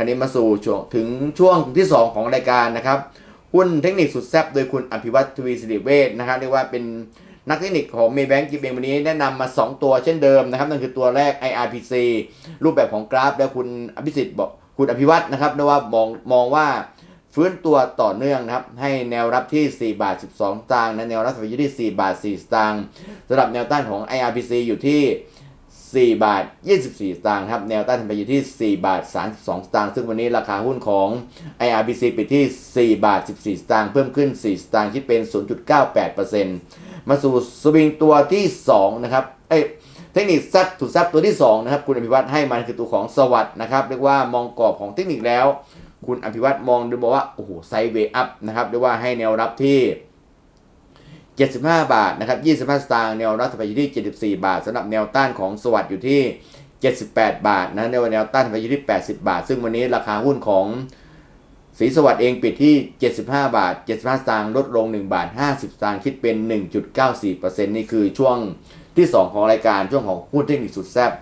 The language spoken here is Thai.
คันนี้มาสู่ช่วงถึงช่วงที่ 2 ของรายการนะครับหุ้นเทคนิคสุดแซ่บโดยคุณอภิวัตทวีสิริเวชนะครับเรียกว่าเป็นนักเทคนิคของเมย์แบงก์กิฟเองวันนี้แนะนำมา 2 ตัวเช่นเดิมนะครับ นั่นคือตัวแรก IRPC รูปแบบของกราฟ แล้วคุณอภิสิทธิ์บอกคุณอภิวัตนะครับนะว่ามองมองว่าฟื้นตัวต่อเนื่องนะครับ ให้แนวรับที่ 4 บาท 12 สตางค์นะแนวรับสัปดาห์ที่ 4 บาท 4 สตางค์สำหรับแนวต้านของ IRPC อยู่ที่ 4 บาท 24 สตางค์ครับ แนวต้านทำไปอยู่ที่ 4 บาท 32 สตางค์ซึ่งวันนี้ราคาหุ้นของ IRPC ปิดที่ 4 บาท 14 สตางค์เพิ่มขึ้น 4 สตางค์คิดเป็น 0.98%มาสู่สวิงตัวที่ 2 นะครับ เอ้ยเทคนิคซัดถูกซับตัวที่ 2 นะครับ คุณอภิวัตให้มันคือตัวของสวัสด์นะครับ เรียกว่ามองกรอบของเทคนิคแล้ว คุณอภิวัตมองดูบอกว่า โอ้โหไซด์เวย์อัพนะครับเรียกว่าให้แนวรับที่ 75 บาทนะครับ 25 สตางค์แนวรับถัดไปอยู่ที่ 74 บาทสำหรับแนวต้านของสวัสด์อยู่ที่ 78 บาทนะแนวแนวต้านไปอยู่ที่ 80 บาท ซึ่งวันนี้ราคาหุ้นของสีสวัสด์เองปิดที่ 75 บาท 75 สตางค์ลดลง 1 บาท 50 สตางค์คิดเป็น 1.94%นี่คือช่วงที่ 2 ของรายการช่วงของหุ้นเทคนิคสุดแซ่บ